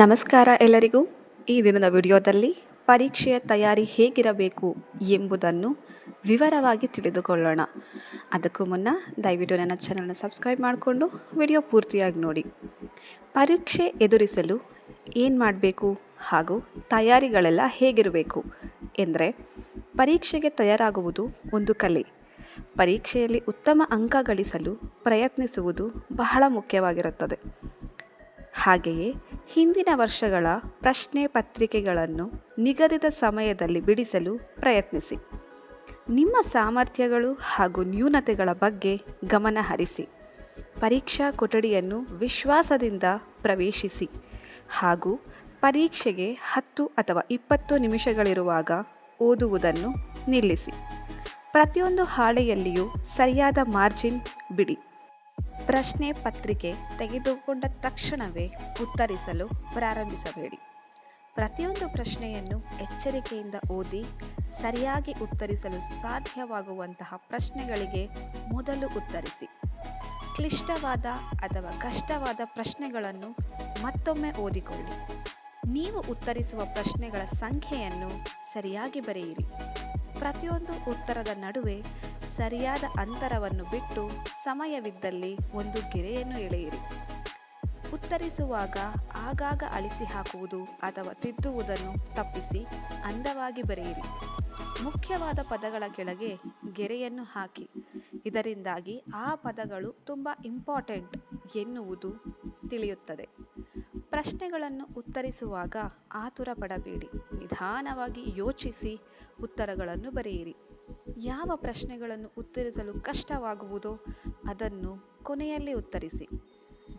ನಮಸ್ಕಾರ ಎಲ್ಲರಿಗೂ. ಈ ದಿನದ ವಿಡಿಯೋದಲ್ಲಿ ಪರೀಕ್ಷೆಯ ತಯಾರಿ ಹೇಗಿರಬೇಕು ಎಂಬುದನ್ನು ವಿವರವಾಗಿ ತಿಳಿದುಕೊಳ್ಳೋಣ. ಅದಕ್ಕೂ ಮುನ್ನ ದಯವಿಟ್ಟು ನನ್ನ ಚಾನಲ್ನ ಸಬ್ಸ್ಕ್ರೈಬ್ ಮಾಡಿಕೊಂಡು ವಿಡಿಯೋ ಪೂರ್ತಿಯಾಗಿ ನೋಡಿ. ಪರೀಕ್ಷೆ ಎದುರಿಸಲು ಏನು ಮಾಡಬೇಕು ಹಾಗೂ ತಯಾರಿಗಳೆಲ್ಲ ಹೇಗಿರಬೇಕು ಎಂದರೆ, ಪರೀಕ್ಷೆಗೆ ತಯಾರಾಗುವುದು ಒಂದು ಕಲೆ. ಪರೀಕ್ಷೆಯಲ್ಲಿ ಉತ್ತಮ ಅಂಕ ಗಳಿಸಲು ಪ್ರಯತ್ನಿಸುವುದು ಬಹಳ ಮುಖ್ಯವಾಗಿರುತ್ತದೆ. ಹಾಗೆಯೇ ಹಿಂದಿನ ವರ್ಷಗಳ ಪ್ರಶ್ನೆ ಪತ್ರಿಕೆಗಳನ್ನು ನಿಗದಿತ ಸಮಯದಲ್ಲಿ ಬಿಡಿಸಲು ಪ್ರಯತ್ನಿಸಿ. ನಿಮ್ಮ ಸಾಮರ್ಥ್ಯಗಳು ಹಾಗೂ ನ್ಯೂನತೆಗಳ ಬಗ್ಗೆ ಗಮನ ಹರಿಸಿ. ಪರೀಕ್ಷಾ ಕೊಠಡಿಯನ್ನು ವಿಶ್ವಾಸದಿಂದ ಪ್ರವೇಶಿಸಿ. ಹಾಗೂ ಪರೀಕ್ಷೆಗೆ ಹತ್ತು ಅಥವಾ ಇಪ್ಪತ್ತು ನಿಮಿಷಗಳಿರುವಾಗ ಓದುವುದನ್ನು ನಿಲ್ಲಿಸಿ. ಪ್ರತಿಯೊಂದು ಹಾಳೆಯಲ್ಲಿಯೂ ಸರಿಯಾದ ಮಾರ್ಜಿನ್ ಬಿಡಿ. ಪ್ರಶ್ನೆ ಪತ್ರಿಕೆ ತೆಗೆದುಕೊಂಡ ತಕ್ಷಣವೇ ಉತ್ತರಿಸಲು ಪ್ರಾರಂಭಿಸಬೇಡಿ. ಪ್ರತಿಯೊಂದು ಪ್ರಶ್ನೆಯನ್ನು ಎಚ್ಚರಿಕೆಯಿಂದ ಓದಿ, ಸರಿಯಾಗಿ ಉತ್ತರಿಸಲು ಸಾಧ್ಯವಾಗುವಂತಹ ಪ್ರಶ್ನೆಗಳಿಗೆ ಮೊದಲು ಉತ್ತರಿಸಿ. ಕ್ಲಿಷ್ಟವಾದ ಅಥವಾ ಕಷ್ಟವಾದ ಪ್ರಶ್ನೆಗಳನ್ನು ಮತ್ತೊಮ್ಮೆ ಓದಿಕೊಳ್ಳಿ. ನೀವು ಉತ್ತರಿಸುವ ಪ್ರಶ್ನೆಗಳ ಸಂಖ್ಯೆಯನ್ನು ಸರಿಯಾಗಿ ಬರೆಯಿರಿ. ಪ್ರತಿಯೊಂದು ಉತ್ತರದ ನಡುವೆ ಸರಿಯಾದ ಅಂತರವನ್ನು ಬಿಟ್ಟು ಸಮಯವಿದ್ದಲ್ಲಿ ಒಂದು ಗೆರೆಯನ್ನು ಎಳೆಯಿರಿ. ಉತ್ತರಿಸುವಾಗ ಆಗಾಗ ಅಳಿಸಿ ಹಾಕುವುದು ಅಥವಾ ತಿದ್ದುವುದನ್ನು ತಪ್ಪಿಸಿ ಅಂದವಾಗಿ ಬರೆಯಿರಿ. ಮುಖ್ಯವಾದ ಪದಗಳ ಕೆಳಗೆ ಗೆರೆಯನ್ನು ಹಾಕಿ. ಇದರಿಂದಾಗಿ ಆ ಪದಗಳು ತುಂಬ ಇಂಪಾರ್ಟೆಂಟ್ ಎನ್ನುವುದು ತಿಳಿಯುತ್ತದೆ. ಪ್ರಶ್ನೆಗಳನ್ನು ಉತ್ತರಿಸುವಾಗ ಆತುರ ಪಡಬೇಡಿ ನಿಧಾನವಾಗಿ ಯೋಚಿಸಿ ಉತ್ತರಗಳನ್ನು ಬರೆಯಿರಿ. ಯಾವ ಪ್ರಶ್ನೆಗಳನ್ನು ಉತ್ತರಿಸಲು ಕಷ್ಟವಾಗುವುದೋ ಅದನ್ನು ಕೊನೆಯಲ್ಲಿ ಉತ್ತರಿಸಿ.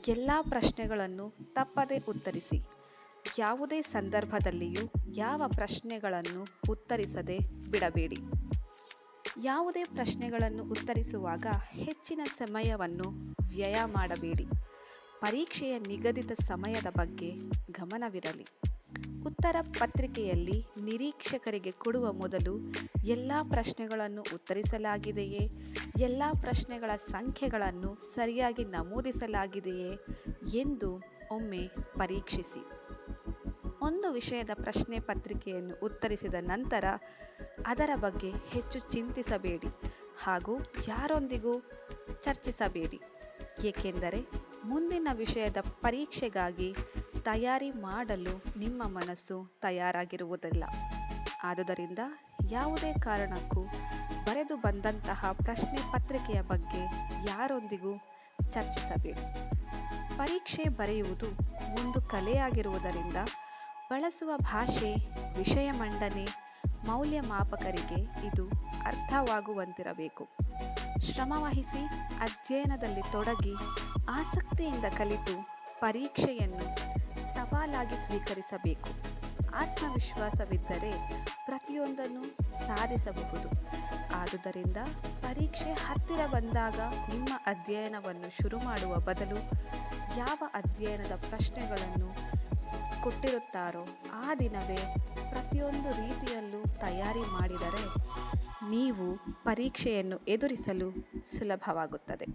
ಎಲ್ಲ ಪ್ರಶ್ನೆಗಳನ್ನು ತಪ್ಪದೇ ಉತ್ತರಿಸಿ. ಯಾವುದೇ ಸಂದರ್ಭದಲ್ಲಿಯೂ ಯಾವ ಪ್ರಶ್ನೆಗಳನ್ನು ಉತ್ತರಿಸದೆ ಬಿಡಬೇಡಿ. ಯಾವುದೇ ಪ್ರಶ್ನೆಗಳನ್ನು ಉತ್ತರಿಸುವಾಗ ಹೆಚ್ಚಿನ ಸಮಯವನ್ನು ವ್ಯಯ ಮಾಡಬೇಡಿ. ಪರೀಕ್ಷೆಯ ನಿಗದಿತ ಸಮಯದ ಬಗ್ಗೆ ಗಮನವಿರಲಿ. ಉತ್ತರ ಪತ್ರಿಕೆಯಲ್ಲಿ ನಿರೀಕ್ಷಕರಿಗೆ ಕೊಡುವ ಮೊದಲು ಎಲ್ಲ ಪ್ರಶ್ನೆಗಳನ್ನು ಉತ್ತರಿಸಲಾಗಿದೆಯೇ? ಎಲ್ಲ ಪ್ರಶ್ನೆಗಳ ಸಂಖ್ಯೆಗಳನ್ನು ಸರಿಯಾಗಿ ನಮೂದಿಸಲಾಗಿದೆಯೇ? ಎಂದು ಒಮ್ಮೆ ಪರೀಕ್ಷಿಸಿ. ಒಂದು ವಿಷಯದ ಪ್ರಶ್ನೆ ಪತ್ರಿಕೆಯನ್ನು ಉತ್ತರಿಸಿದ ನಂತರ ಅದರ ಬಗ್ಗೆ ಹೆಚ್ಚು ಚಿಂತಿಸಬೇಡಿ ಹಾಗೂ ಯಾರೊಂದಿಗೂ ಚರ್ಚಿಸಬೇಡಿ. ಏಕೆಂದರೆ ಮುಂದಿನ ವಿಷಯದ ಪರೀಕ್ಷೆಗಾಗಿ ತಯಾರಿ ಮಾಡಲು ನಿಮ್ಮ ಮನಸ್ಸು ತಯಾರಾಗಿರುವುದಿಲ್ಲ. ಆದುದರಿಂದ ಯಾವುದೇ ಕಾರಣಕ್ಕೂ ಬರೆದು ಬಂದಂತಹ ಪ್ರಶ್ನೆ ಪತ್ರಿಕೆಯ ಬಗ್ಗೆ ಯಾರೊಂದಿಗೂ ಚರ್ಚಿಸಬೇಡಿ. ಪರೀಕ್ಷೆ ಬರೆಯುವುದು ಒಂದು ಕಲೆಯಾಗಿರುವುದರಿಂದ ಬಳಸುವ ಭಾಷೆ ವಿಷಯ ಮಂಡನೆ ಮೌಲ್ಯಮಾಪಕರಿಗೆ ಇದು ಅರ್ಥವಾಗುವಂತಿರಬೇಕು. ಶ್ರಮವಹಿಸಿ ಅಧ್ಯಯನದಲ್ಲಿ ತೊಡಗಿ ಆಸಕ್ತಿಯಿಂದ ಕಲಿತು ಪರೀಕ್ಷೆಯನ್ನು ಸವಾಲಾಗಿ ಸ್ವೀಕರಿಸಬೇಕು. ಆತ್ಮವಿಶ್ವಾಸವಿದ್ದರೆ ಪ್ರತಿಯೊಂದನ್ನು ಸಾಧಿಸಬಹುದು. ಆದುದರಿಂದ ಪರೀಕ್ಷೆ ಹತ್ತಿರ ಬಂದಾಗ ನಿಮ್ಮ ಅಧ್ಯಯನವನ್ನು ಶುರು ಮಾಡುವ ಬದಲು ಯಾವ ಅಧ್ಯಯನದ ಪ್ರಶ್ನೆಗಳನ್ನು ಕೊಟ್ಟಿರುತ್ತಾರೋ ಆ ದಿನವೇ ಪ್ರತಿಯೊಂದು ರೀತಿಯಲ್ಲೂ ತಯಾರಿ ಮಾಡಿದರೆ ನೀವು ಪರೀಕ್ಷೆಯನ್ನು ಎದುರಿಸಲು ಸುಲಭವಾಗುತ್ತದೆ.